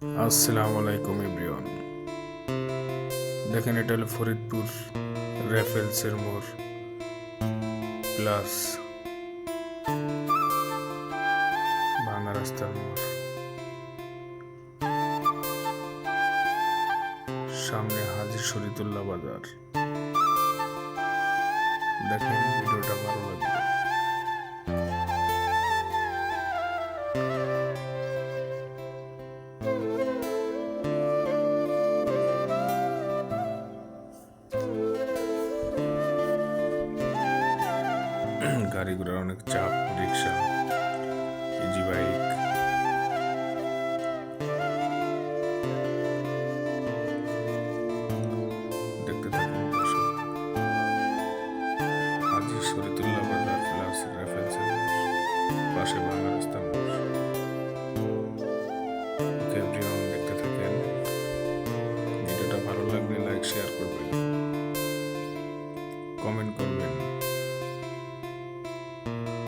আসসালামু আলাইকুম, এভরিওয়ান। দেখেন, এটা হলো ফরিদপুর রেফেলসের মোড়, প্লাস ভাঙা রাস্তার মোড়। সামনে হাজির শরীদুল্লাহ বাজার। দেখেন গাড়ি ঘোড়ার অনেক চাপ রিক্সা ইজি বাইক। বাজার রাস্তা ভালো লাগলে লাইক শেয়ার কমেন্ট করবেন। thank you